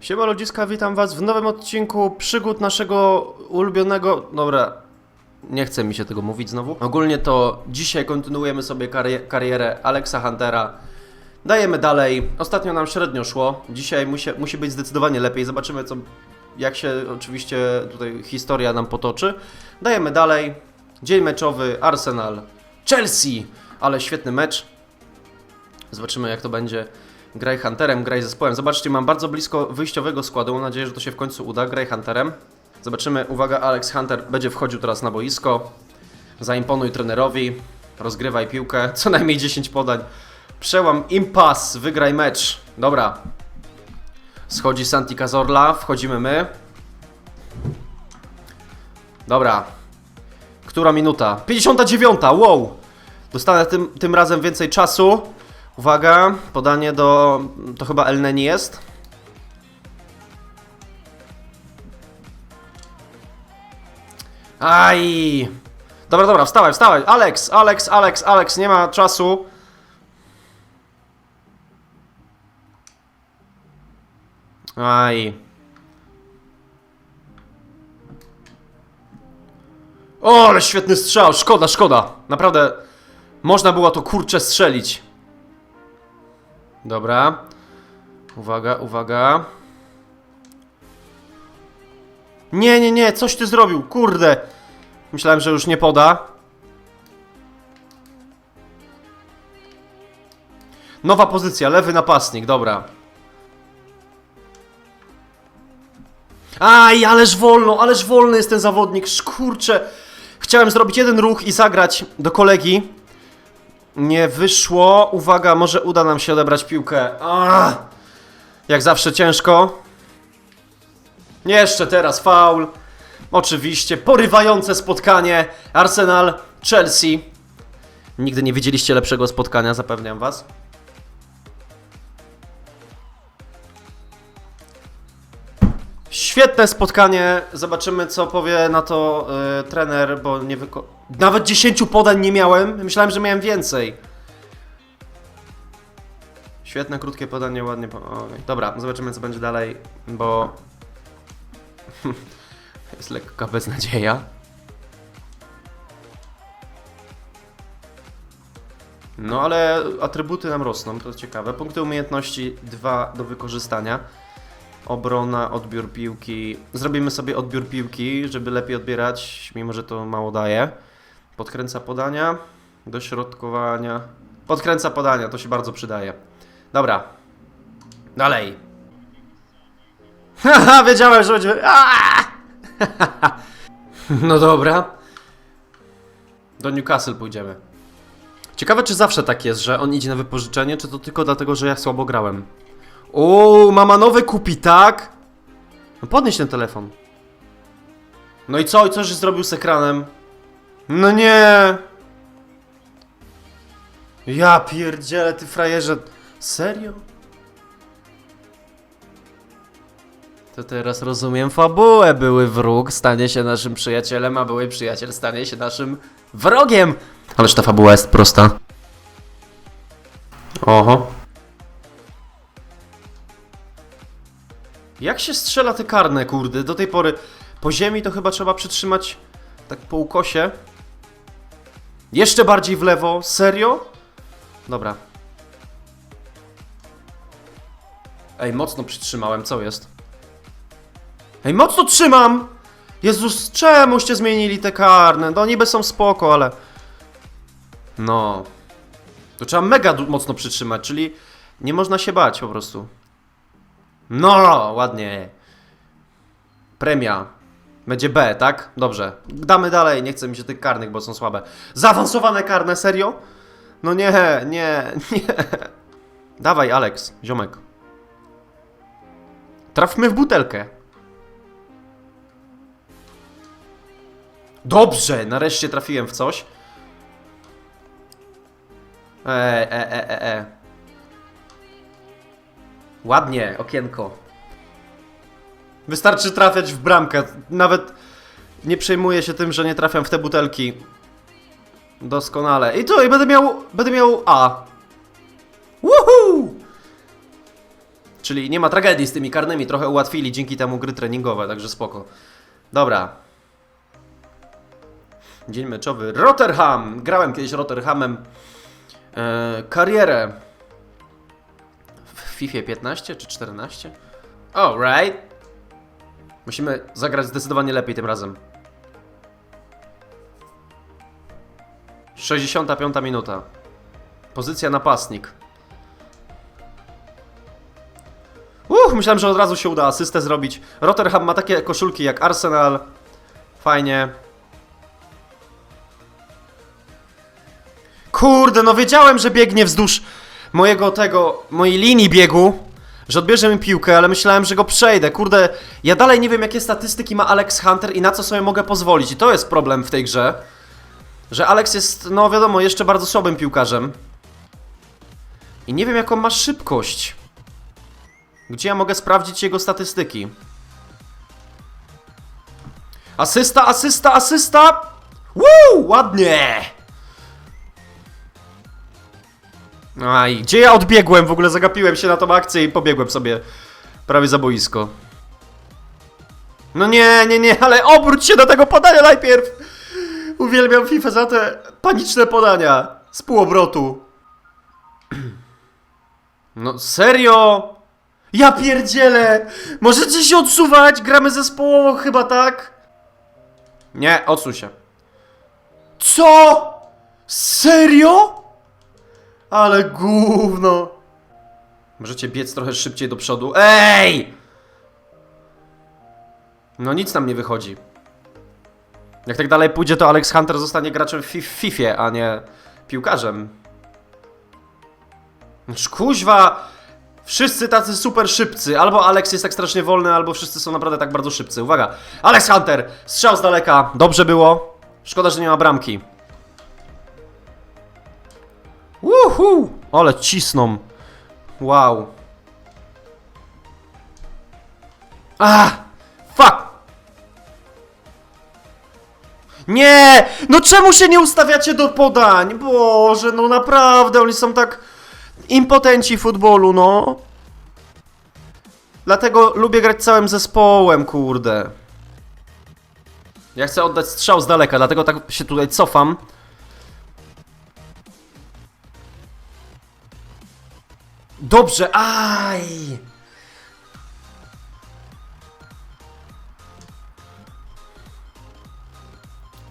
Siema ludziska, witam was w nowym odcinku przygód naszego ulubionego... Dobra, nie chce mi się tego mówić znowu. Ogólnie to dzisiaj kontynuujemy sobie karie- karierę Alexa Huntera. Dajemy dalej. Ostatnio nam średnio szło. Dzisiaj musi, musi być zdecydowanie lepiej. Zobaczymy, co, jak się oczywiście tutaj historia nam potoczy. Dajemy dalej. Dzień meczowy Arsenal Chelsea, ale świetny mecz. Zobaczymy, jak to będzie. Graj Hunterem, graj zespołem. Zobaczcie, mam bardzo blisko wyjściowego składu. Mam nadzieję, że to się w końcu uda. Graj Hunterem. Zobaczymy. Uwaga, Alex Hunter będzie wchodził teraz na boisko. Zaimponuj trenerowi. Rozgrywaj piłkę. Co najmniej 10 podań. Przełam impas. Wygraj mecz. Dobra. Schodzi Santi Cazorla. Wchodzimy my. Dobra. Która minuta? 59. Wow. Dostanę tym, tym razem więcej czasu. Uwaga, podanie do. To chyba Elneni jest. Aj! Dobra, dobra, wstawaj, wstawaj. Alex, Alex, Alex, Alex, nie ma czasu. Aj. O, ale świetny strzał, szkoda, szkoda. Naprawdę, można było to kurczę strzelić. Dobra. Uwaga, uwaga. Nie, nie, nie, coś ty zrobił, kurde. Myślałem, że już nie poda. Nowa pozycja, lewy napastnik, dobra. Aj, ależ wolno, ależ wolny jest ten zawodnik, szkurcze. Chciałem zrobić jeden ruch i zagrać do kolegi. Nie wyszło. Uwaga, może uda nam się odebrać piłkę. Ah! Jak zawsze ciężko. Jeszcze teraz faul. Oczywiście, porywające spotkanie. Arsenal, Chelsea. Nigdy nie widzieliście lepszego spotkania, zapewniam was. Świetne spotkanie. Zobaczymy, co powie na to y, trener, bo nie wyko... Nawet 10 podań nie miałem. Myślałem, że miałem więcej. Świetne, krótkie podanie, ładnie. Po... okej. Dobra, zobaczymy, co będzie dalej, bo. jest lekka beznadzieja. No ale atrybuty nam rosną, to ciekawe. Punkty umiejętności 2 do wykorzystania. Obrona, odbiór piłki. Zrobimy sobie odbiór piłki, żeby lepiej odbierać, mimo że to mało daje. Podkręca podania, dośrodkowania. Podkręca podania, to się bardzo przydaje. Dobra. Dalej. Haha, wiedziałem, że będzie. No dobra. Do Newcastle pójdziemy. Ciekawe, czy zawsze tak jest, że on idzie na wypożyczenie, czy to tylko dlatego, że ja słabo grałem. O, mama nowy kupi, tak? No podnieś ten telefon. No i co? I co, że zrobił z ekranem? No nie! Ja pierdzielę, ty frajerze. Serio? To teraz rozumiem fabułę. Były wróg stanie się naszym przyjacielem, a były przyjaciel stanie się naszym wrogiem. Ależ ta fabuła jest prosta. Oho. Jak się strzela te karne, kurde? Do tej pory po ziemi to chyba trzeba przytrzymać tak po ukosie. Jeszcze bardziej w lewo. Serio? Dobra. Ej, mocno przytrzymałem, co jest? Ej, mocno trzymam! Jezus, czemuście zmienili te karne? No niby są spoko, ale... No... To trzeba mega mocno przytrzymać, czyli nie można się bać po prostu. No, ładnie. Premia. Będzie B, tak? Dobrze. Damy dalej, nie chcę mi się tych karnych, bo są słabe. Zaawansowane karne, serio? No nie, nie, nie. Dawaj, Alex, ziomek. Trafmy w butelkę. Dobrze, nareszcie trafiłem w coś. E, e, e, e, e. Ładnie, okienko. Wystarczy trafiać w bramkę. Nawet nie przejmuję się tym, że nie trafiam w te butelki. Doskonale. I to, i będę miał, będę miał A. Woohoo! Czyli nie ma tragedii z tymi karnymi, trochę ułatwili dzięki temu gry treningowe, także spoko. Dobra. Dzień meczowy. Rotherham! Grałem kiedyś Rotherhamem. E, karierę. W FIFA 15 czy 14? Alright. Musimy zagrać zdecydowanie lepiej tym razem. 65 minuta. Pozycja napastnik. Uch, myślałem, że od razu się uda asystę zrobić. Rotherham ma takie koszulki jak Arsenal. Fajnie. Kurde, no wiedziałem, że biegnie wzdłuż mojego tego, mojej linii biegu, że odbierze mi piłkę, ale myślałem, że go przejdę. Kurde, ja dalej nie wiem, jakie statystyki ma Alex Hunter i na co sobie mogę pozwolić. I to jest problem w tej grze. Że Alex jest, no wiadomo, jeszcze bardzo słabym piłkarzem. I nie wiem, jaką ma szybkość. Gdzie ja mogę sprawdzić jego statystyki? Asysta, asysta, asysta! Woo! Ładnie! Aj, gdzie ja odbiegłem? W ogóle zagapiłem się na tą akcję i pobiegłem sobie prawie za boisko. No nie, nie, nie, ale obróć się do tego podania najpierw! Uwielbiam FIFA za te paniczne podania z półobrotu. No serio? Ja pierdzielę! Możecie się odsuwać? Gramy zespołowo chyba, tak? Nie, odsuń się. Co? Serio? Ale gówno. Możecie biec trochę szybciej do przodu. Ej! No nic nam nie wychodzi. Jak tak dalej pójdzie, to Alex Hunter zostanie graczem w fi- w FIFA, a nie piłkarzem. Kuźwa! Wszyscy tacy super szybcy. Albo Alex jest tak strasznie wolny, albo wszyscy są naprawdę tak bardzo szybcy. Uwaga! Alex Hunter! Strzał z daleka. Dobrze było. Szkoda, że nie ma bramki. Uhu! Ale cisną. Wow. Ah! Fuck! Nie! No czemu się nie ustawiacie do podań? Boże, no naprawdę, oni są tak impotenci futbolu, no. Dlatego lubię grać całym zespołem, kurde. Ja chcę oddać strzał z daleka, dlatego tak się tutaj cofam. Dobrze, aj!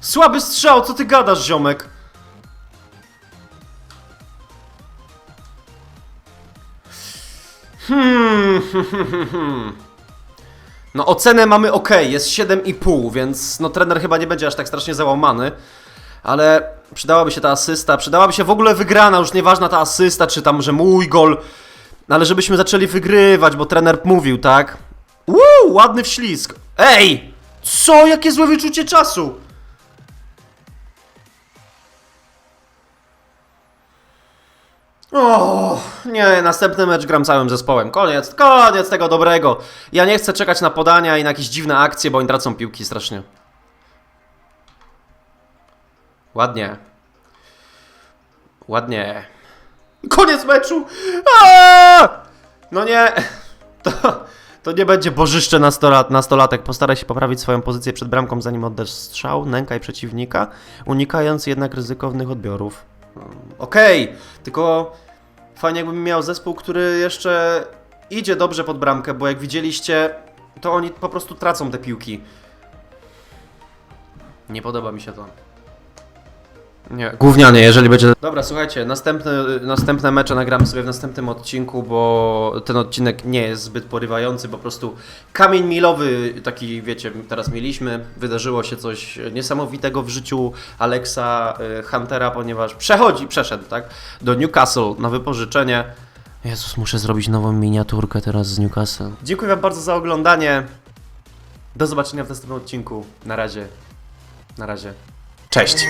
Słaby strzał, co ty gadasz, ziomek? Hmm, No ocenę mamy ok, jest 7,5, więc no trener chyba nie będzie aż tak strasznie załamany. Ale przydałaby się ta asysta, przydałaby się w ogóle wygrana, już nieważna ta asysta, czy tam, że mój gol. Ale żebyśmy zaczęli wygrywać, bo trener mówił, tak? Uuu, ładny wślizg. Ej! Co? Jakie złe wyczucie czasu! O, nie, następny mecz gram całym zespołem. Koniec, koniec tego dobrego. Ja nie chcę czekać na podania i na jakieś dziwne akcje, bo oni tracą piłki strasznie. Ładnie. Ładnie. Koniec meczu! Aaaa! No nie, to, to nie będzie bożyszcze nastolat, nastolatek. Postaraj się poprawić swoją pozycję przed bramką, zanim oddasz strzał. Nękaj przeciwnika, unikając jednak ryzykownych odbiorów. Okej, tylko fajnie jakbym miał zespół, który jeszcze idzie dobrze pod bramkę, bo jak widzieliście, to oni po prostu tracą te piłki. Nie podoba mi się to. Nie, gównianie, jeżeli będzie... Dobra, słuchajcie, następne, następne mecze nagramy sobie w następnym odcinku, bo ten odcinek nie jest zbyt porywający, po prostu kamień milowy taki, wiecie, teraz mieliśmy, wydarzyło się coś niesamowitego w życiu Alexa y, Huntera, ponieważ przechodzi, przeszedł, tak, do Newcastle na wypożyczenie. Jezus, muszę zrobić nową miniaturkę teraz z Newcastle. Dziękuję Wam bardzo za oglądanie. Do zobaczenia w następnym odcinku. Na razie. Na razie. Cześć.